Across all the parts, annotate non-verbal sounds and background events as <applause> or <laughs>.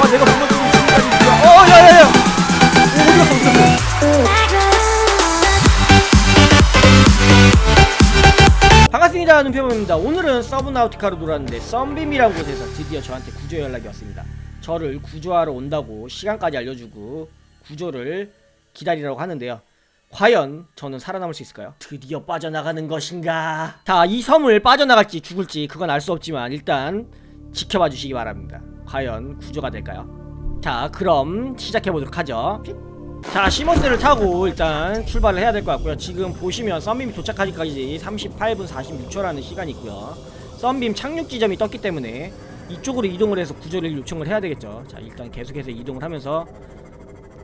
와 내가 무너지고 지금까지 뭐야 어 야야야. 오 어디 갔어 어디 갔어. 반갑습니다 눈표범입니다. 오늘은 서브나우티카로 돌아왔는데 썬빔이라는 곳에서 드디어 저한테 구조 연락이 왔습니다. 저를 구조하러 온다고 시간까지 알려주고 구조를 기다리라고 하는데요. 과연 저는 살아남을 수 있을까요? 드디어 빠져나가는 것인가? 자 이 섬을 빠져나갈지 죽을지 그건 알 수 없지만 일단 지켜봐 주시기 바랍니다 과연 구조가 될까요? 자 그럼 시작해보도록 하죠. 자 시머스를 타고 일단 출발을 해야 될 것 같고요. 지금 보시면 썬빔이 도착하기까지 38분 46초라는 시간이 있고요. 썬빔 착륙 지점이 떴기 때문에 이쪽으로 이동을 해서 구조를 요청을 해야 되겠죠. 자 일단 계속해서 이동을 하면서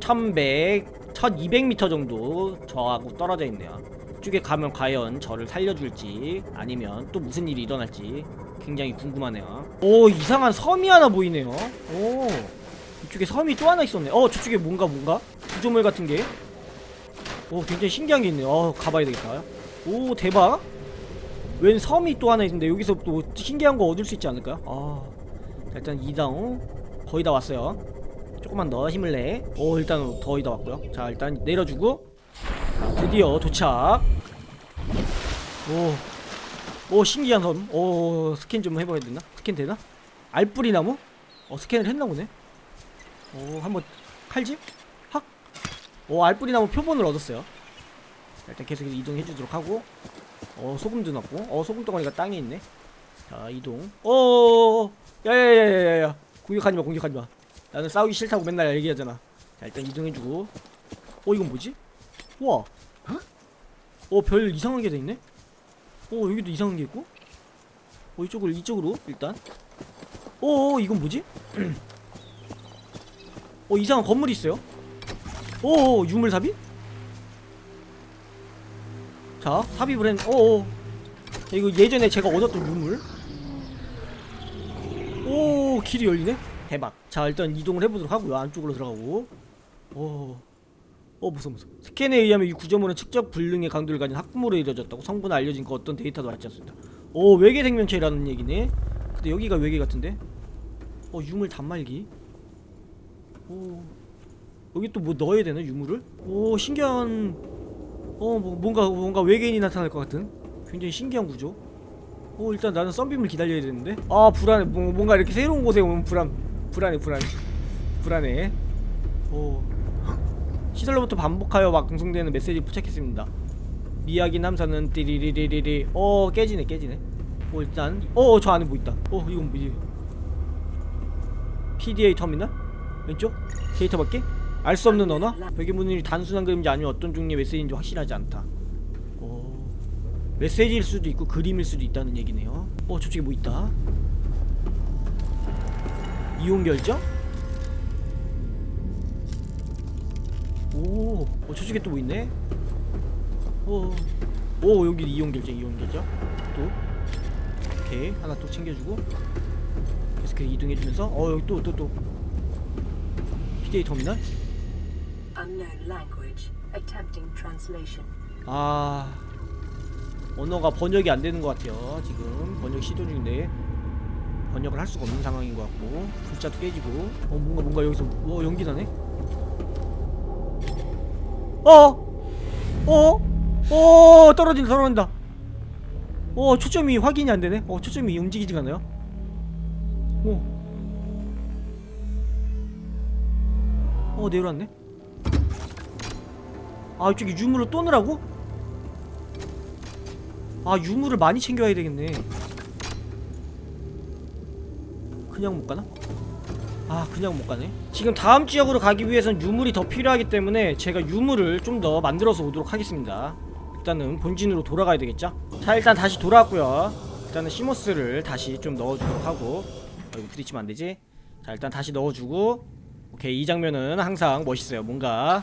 1100, 1200m 정도 저하고 떨어져 있네요. 이쪽에 가면 과연 저를 살려줄지 아니면 또 무슨 일이 일어날지 굉장히 궁금하네요 오 이상한 섬이 하나 보이네요 오 이쪽에 섬이 또 하나 있었네 어 저쪽에 뭔가 뭔가 구조물 같은 게 오, 굉장히 신기한 게 있네요. 어, 가봐야 되겠다. 오, 대박. 웬 섬이 또 하나 있는데 여기서 또 신기한 거 얻을 수 있지 않을까요? 아, 자, 일단 이당 거의 다 왔어요. 조금만 더 힘을 내. 오, 일단 거의 다 왔고요. 자, 일단 내려주고 자, 드디어 도착. 오, 오 신기한 섬. 오, 스캔 좀 해봐야 되나? 스캔 되나? 알뿌리 나무? 어, 스캔을 했나 보네. 오, 한번 칼집? 확. 오, 알뿌리 나무 표본을 얻었어요. 자, 일단 계속 이동해 주도록 하고. 어, 소금도 넣고. 어, 소금 덩어리가 땅에 있네. 자, 이동. 어, 야야야야야야. 공격하지 마, 공격하지 마. 나는 싸우기 싫다고 맨날 얘기하잖아. 자, 일단 이동해 주고. 어, 이건 뭐지? 우와. 어, 별 이상한 게돼 있네. 어, 여기도 이상한 게 있고. 어, 이쪽으로 이쪽으로 일단. 어, 어, 이건 뭐지? <clears throat> 어, 이상한 건물이 있어요. 오, 유물 삽입? 자, 삽입을 했, 오, 자, 이거 예전에 제가 얻었던 유물. 오, 길이 열리네? 대박. 자, 일단 이동을 해보도록 하고요. 안쪽으로 들어가고. 오, 어, 무서워, 무서워. 스캔에 의하면 이 구조물은 측적 불능의 강도를 가진 학부모로 이루어졌다고 성분은 알려진 그 어떤 데이터도 알지 않습니다. 오, 외계 생명체라는 얘기네. 근데 여기가 외계 같은데? 어, 유물 단말기. 오, 여기 또 뭐 넣어야 되나 유물을? 오 신기한 어 뭐, 뭔가 뭔가 외계인이 나타날 것 같은 굉장히 신기한 구조. 오 일단 나는 썬빔을 기다려야 되는데 아 불안해 뭐, 뭔가 이렇게 새로운 곳에 오면 불안 불안해 불안해 불안해. 오 시설로부터 반복하여 방송되는 메시지 포착했습니다. 미야기 남사는 띠리리리리리 어 깨지네 깨지네. 오 일단 어저 안에 뭐 있다. 어 이건 뭐지? PDA 터미널? 왼쪽? 데이터 받기? 알수 없는 언어? 벽의 문이 단순한 그림자 아니면 어떤 종류의 메시지인지 확실하지 않다. 오, 메시지일 수도 있고 그림일 수도 있다는 얘기네요. 어, 저쪽에 뭐 있다. 이용 결정? 오, 어, 저쪽에 또 뭐 있네. 오, 오 여기 이용 결정, 이용 결정. 또 오케이 하나 또 챙겨주고 계속 이동해주면서 어 여기 또또 또 PDA 터미널? Unknown language. Attempting translation. 아 언어가 번역이 안 되는 것 같아요 지금 번역 시도 중인데 번역을 할 수가 없는 상황인 것 같고 글자도 깨지고 어 뭔가 뭔가 여기서 어 연기 나네 어? 어? 어 떨어진다 떨어진다 어 초점이 확인이 안 되네 어 초점이 움직이지가 않아요 어. 어 내려왔네 아 이쪽에 유물을 또 넣으라고? 아 유물을 많이 챙겨야 되겠네 그냥 못 가나? 아 그냥 못 가네? 지금 다음 지역으로 가기 위해선 유물이 더 필요하기 때문에 제가 유물을 좀 더 만들어서 오도록 하겠습니다. 일단은 본진으로 돌아가야 되겠죠? 자 일단 다시 돌아왔고요. 일단은 시모스를 다시 좀 넣어주도록 하고. 어, 이거 부딪히면 안되지? 자 일단 다시 넣어주고. 오케이 이 장면은 항상 멋있어요. 뭔가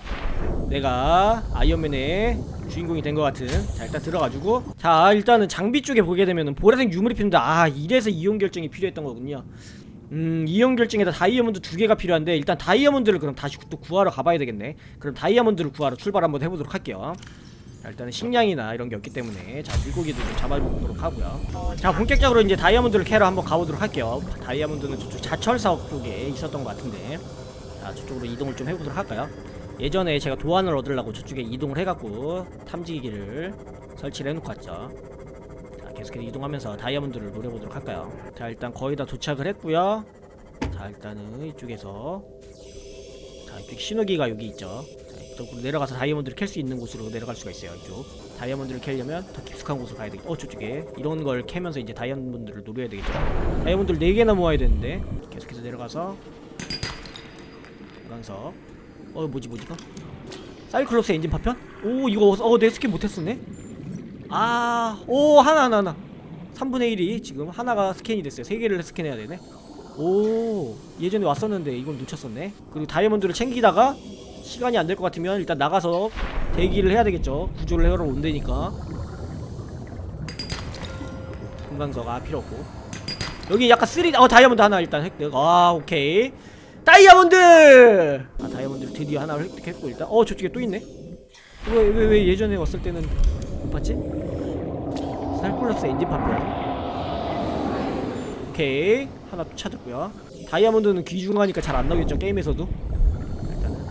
내가 아이언맨의 주인공이 된 것 같은. 자 일단 들어가지고. 자 일단은 장비 쪽에 보게 되면은 보라색 유물이 필요한데 아 이래서 이용 결정이 필요했던 거군요 음 이용 결정에다 다이아몬드 두 개가 필요한데 일단 다이아몬드를 그럼 다시 또 구하러 가봐야 되겠네 그럼 다이아몬드를 구하러 출발 한번 해보도록 할게요 일단은 식량이나 이런 게 없기 때문에 자 물고기도 좀 잡아보도록 하고요. 자 본격적으로 이제 다이아몬드를 캐러 한번 가보도록 할게요. 다이아몬드는 저쪽 자철 사업 쪽에 있었던 것 같은데 자 저쪽으로 이동을 좀 해보도록 할까요? 예전에 제가 도안을 얻으려고 저쪽에 이동을 해갖고 탐지기를 설치를 해놓고 왔죠. 자 계속해서 이동하면서 다이아몬드를 노려보도록 할까요? 자 일단 거의 다 도착을 했고요. 자 일단은 이쪽에서 자 이쪽 신호기가 여기 있죠. 자 이쪽으로 내려가서 다이아몬드를 캘 수 있는 곳으로 내려갈 수가 있어요. 이쪽 다이아몬드를 캐려면 더 깊숙한 곳으로 가야 되겠죠. 어 저쪽에 이런 걸 캐면서 이제 다이아몬드를 노려야 되겠죠. 다이아몬드를 4 개나 모아야 되는데 계속해서 내려가서 강석 어 뭐지 뭐지 이거 사이클롭스 엔진 파편? 오 이거 어 내 스킨 못했었네 아 오 하나 하나 하나. 3분의 1이 지금 하나가 스캔이 됐어요. 3개를 스캔해야 되네. 오 예전에 왔었는데 이걸 놓쳤었네. 그리고 다이아몬드를 챙기다가 시간이 안 될 것 같으면 일단 나가서 대기를 해야 되겠죠. 구조를 해러 온다니까. 금강석 아 필요 없고. 여기 약간 쓰리 어 다이아몬드 하나 일단 획득. 아 오케이. 다이아몬드! 아 다이아몬드를 드디어 하나 획득했고 일단. 어 저쪽에 또 있네. 왜 왜 왜 예전에 왔을 때는 못 봤지? 살콜럽스 엔진 파편. 오케이. 하나 또 찾았고요. 다이아몬드는 귀중하니까 잘 안 나오겠죠 게임에서도? 일단은.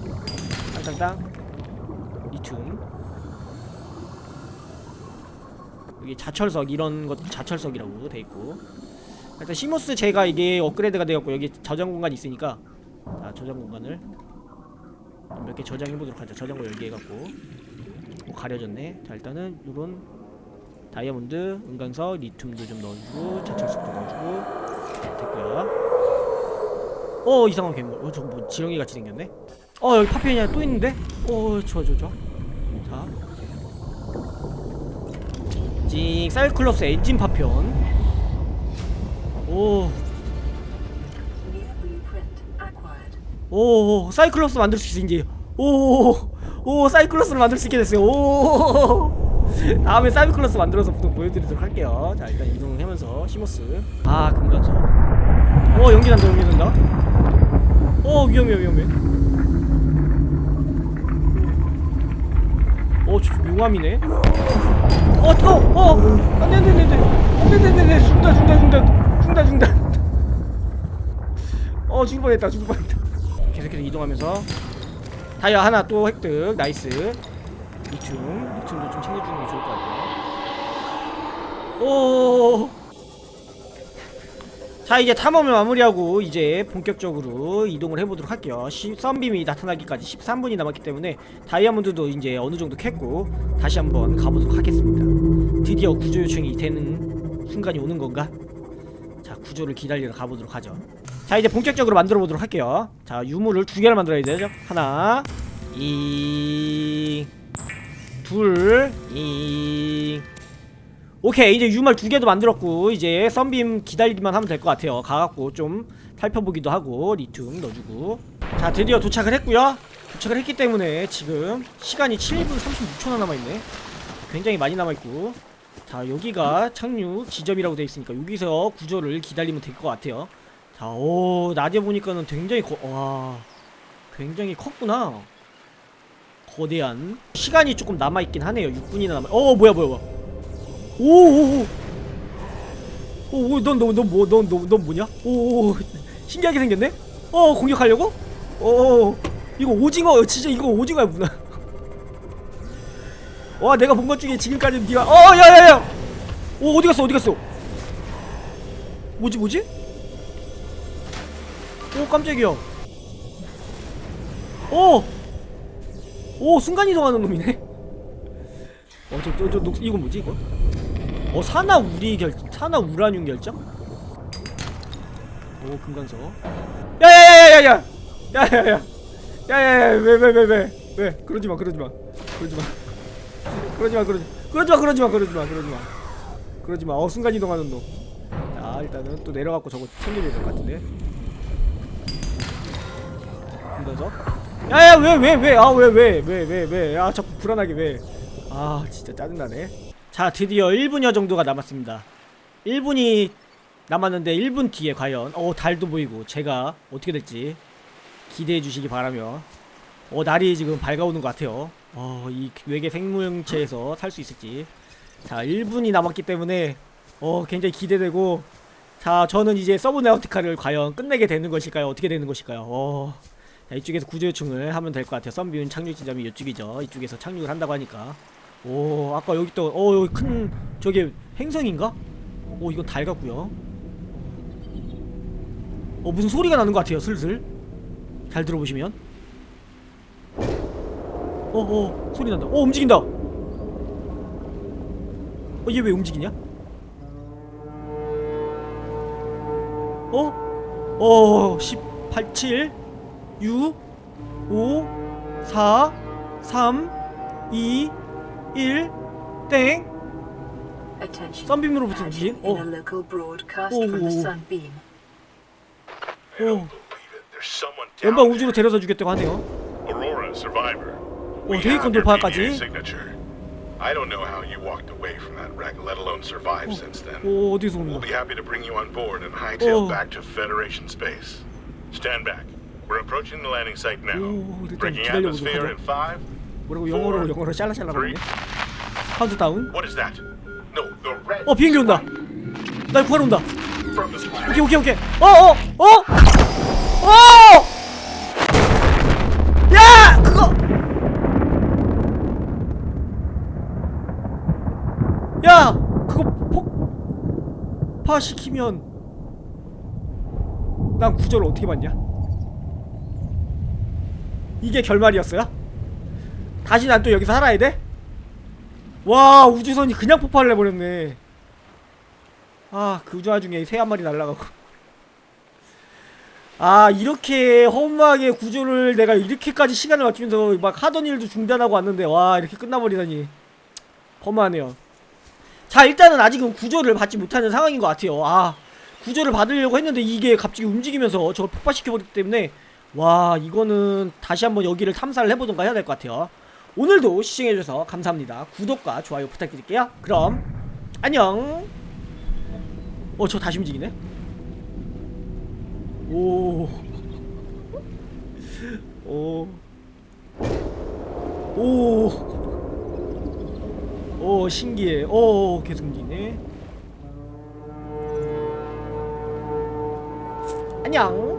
땅땅땅 리튬 여기 자철석 이런 것 자철석이라고 돼 있고. 일단 시모스 제가 이게 업그레이드가 되었고 여기 저장 공간이 있으니까. 자 저장 공간을 몇 개 저장해 보도록 하죠. 저장고 열개 해갖고. 뭐 가려졌네. 자 일단은 요런 다이아몬드 은강석 리튬도 좀 넣어주고 자철석도 넣어주고. 자, 됐고요 어 이상한 괴물 어 저거 뭐 지렁이 같이 생겼네? 어 여기 파편이 하나 또 있는데? 어 좋아 좋아 좋아. 자. 징 사이클럽스 엔진 파편. 오. 오, 사이클롭스 만들 수 있어 이제. 오, 오, 사이클롭스를 만들 수 있게 됐어요. 오, <laughs> 다음에 사이클롭스 만들어서 또 보여드리도록 할게요. 자, 일단 이동하면서 시모스. 아, 금강석. 오, 연기 난다, 연기 난다. 오, 위험해, 위험해. 오, 저 용암이네. 어, 뜨거. 어, 안돼, 안돼, 안돼, 안돼, 안돼, 안돼, 죽다, 죽다, 죽다, 죽다, 죽다. 어, 죽을 뻔했다, 죽을 뻔했다. 계속해서 이동하면서 다이아 하나 또 획득. 나이스. 리튬 리튬도 좀 챙겨주는 게 좋을 것 같고요. 오. 자 이제 탐험을 마무리하고 이제 본격적으로 이동을 해보도록 할게요. 시, 썬빔이 나타나기까지 13분이 남았기 때문에 다이아몬드도 이제 어느 정도 캤고 다시 한번 가보도록 하겠습니다. 드디어 구조 요청이 되는 순간이 오는 건가? 자 구조를 기다리러 가보도록 하죠 자 이제 본격적으로 만들어 보도록 할게요. 자 유물을 두 개를 만들어야 되죠. 하나 이둘이. 오케이 이제 유물 두 개도 만들었고 이제 썬빔 기다리기만 하면 될 것 같아요. 가갖고 좀 살펴보기도 하고 리튬 넣어주고. 자 드디어 도착을 했고요. 도착을 했기 때문에 지금 시간이 7분 36초나 남아있네. 굉장히 많이 남아있고. 자 여기가 착륙 지점이라고 되어 있으니까 여기서 구조를 기다리면 될 것 같아요 자, 오, 낮에 보니까는 굉장히 거, 와, 굉장히 컸구나. 거대한. 시간이 조금 남아있긴 하네요. 6분이나 남아, 어, 뭐야, 뭐야, 뭐야. 오, 오, 오. 오, 오, 넌, 넌, 넌, 뭐, 넌, 넌, 넌 뭐냐? 오, 오, 신기하게 생겼네? 어, 공격하려고? 어, 이거 오징어, 진짜 이거 오징어야구나. <laughs> 와, 내가 본 것 중에 지금까지는 니가, 어, 야, 야, 야! 오, 어디 갔어, 어디 갔어? 뭐지, 뭐지? 오 깜짝이야. 오! 오 순간이동하는 놈이네. <laughs> 어저 저저녹 이거 뭐지 이거? 어 산화 우리 결 산화 우라늄 결정? 오 금강석. 야야야야야야! 야야야! 야야야 왜왜왜 왜? 왜? 그러지 마 그러지 마. 그러지 마. 그러지 마 그러지 그러지 마 그러지 마 그러지 마 그러지 마. 그러지 마. 어 순간 이동하는 놈 자 일단은 또 내려갖고 저거 챙겨야 될 것 같은데 금강석 야야 왜 왜 왜? 아 왜 왜 왜 왜 왜아 자꾸 불안하게 왜 아 진짜 짜증나네. 자 드디어 1분여 정도가 남았습니다. 1분이 남았는데 1분 뒤에 과연 어 달도 보이고 제가 어떻게 될지 기대해 주시기 바라며. 어 날이 지금 밝아오는 것 같아요. 어, 이 외계 생물체에서 살 수 있을지. 자, 1분이 남았기 때문에 어, 굉장히 기대되고. 자, 저는 이제 서브네어티카를 과연 끝내게 되는 것일까요? 어떻게 되는 것일까요? 어. 자, 이쪽에서 구조 요청을 하면 될 것 같아요. 썬비운 착륙 지점이 이쪽이죠. 이쪽에서 착륙을 한다고 하니까. 오, 아까 여기 또, 어, 여기 큰, 저게 행성인가? 오, 이건 달 같고요. 어, 무슨 소리가 나는 것 같아요, 슬슬. 잘 들어보시면. 어, 어, 소리 난다. 어, 움직인다. 어, 얘 왜 움직이냐? 어? 어, 18, 7, 6, 5, 4, 3, 2, 1, 땡. Attention. 썬빔으로부터 in 어, Oh. 어, someone down 연방. 우주로 데려다 주겠다고 하네요. Aurora, survivor. 오, We 대기권 have your 돌파까지. PDA signature. I don't know how you walked away from that wreck, let alone survive since then. 오, 어디서 오는 We'll 거야? be happy to bring you on board and hightail Oh. back to Federation space. Stand back. We're approaching the landing site now. Oh, 일단 Breaking atmosphere five. 뭐라고 영어로 영어로 샬라샬라 three. 하네. 카운트다운. What is that? No, the red. 어, 비행기 온다. 날 구하러 온다. From the splash. 오케이, 오케이, 오케이. 어, 어, 어, 어! 야, 그거. 야, 그거 폭파시키면 난 구조를 어떻게 받냐? 이게 결말이었어요? 다시 난 또 여기서 살아야 돼? 와 우주선이 그냥 폭발을 해버렸네. 아그 와중에 새 한 마리 날라가고. 아 이렇게 허무하게 구조를 내가 이렇게까지 시간을 맞추면서 막 하던 일도 중단하고 왔는데 와 이렇게 끝나버리다니. 허무하네요. 자 일단은 아직은 구조를 받지 못하는 상황인 것 같아요. 아 구조를 받으려고 했는데 이게 갑자기 움직이면서 저걸 폭발시켜버렸기 때문에 와 이거는 다시 한번 여기를 탐사를 해보던가 해야 될 것 같아요 오늘도 시청해주셔서 감사합니다 구독과 좋아요 부탁드릴게요 그럼 안녕 어 저 다시 움직이네 오 <laughs> 오. 오. 오, 신기해. 오, 계속 움직이네. 안녕.